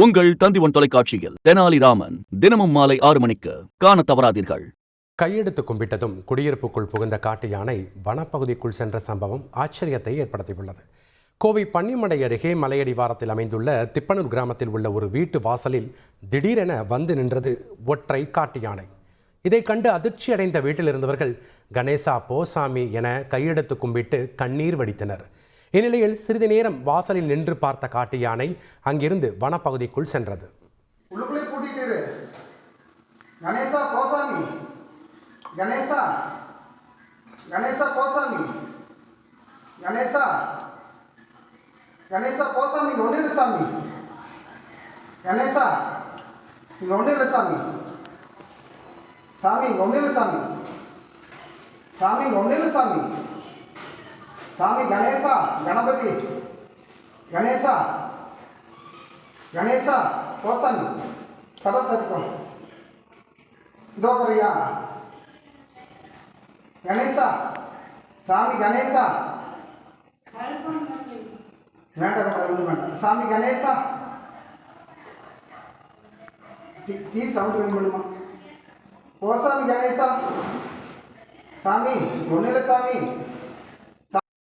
உங்கள் தந்திவன் தொலைக்காட்சியில் தெனாலிராமன் தினமும் மாலை ஆறு மணிக்கு காண தவறாதீர்கள். கையெடுத்து கும்பிட்டதும் குடியிருப்புக்குள் புகுந்த காட்டு யானை வனப்பகுதிக்குள் சென்ற சம்பவம் ஆச்சரியத்தை ஏற்படுத்தியுள்ளது. கோவை பன்னிமடை அருகே மலையடிவாரத்தில் அமைந்துள்ள திப்பனூர் கிராமத்தில் உள்ள ஒரு வீட்டு வாசலில் திடீரென வந்து நின்றது ஒற்றை காட்டு யானை. இதை கண்டு அதிர்ச்சி அடைந்த வீட்டில் இருந்தவர்கள் கணேசா போசாமி என கையெடுத்து கும்பிட்டு கண்ணீர் வடித்தனர். இந்நிலையில் சிறிது நேரம் வாசலில் நின்று பார்த்த காட்டு யானை அங்கிருந்து வனப்பகுதிக்குள் சென்றது. கணேசா கோசாமி. கணேசா. கணேசா கோசாமி. கணேசா. கணேசா கோசாமி இங்கே ஒன்றும் இல்லை சாமி. கணேசா இங்கே ஒன்றும் இல்லை சாமி. சாமி இங்கே ஒன்றும் இல்லை சாமி. சாமி இங்கே ஒன்றும் இல்லை சாமி. स्वामी गणेश गणपति। गणेश गणेश क्वेश्चन कद सर गणेश स्वामी गणेश तो स्वामी गणेश ओ स्वामी गणेश स्वामी गुंडल स्वामी।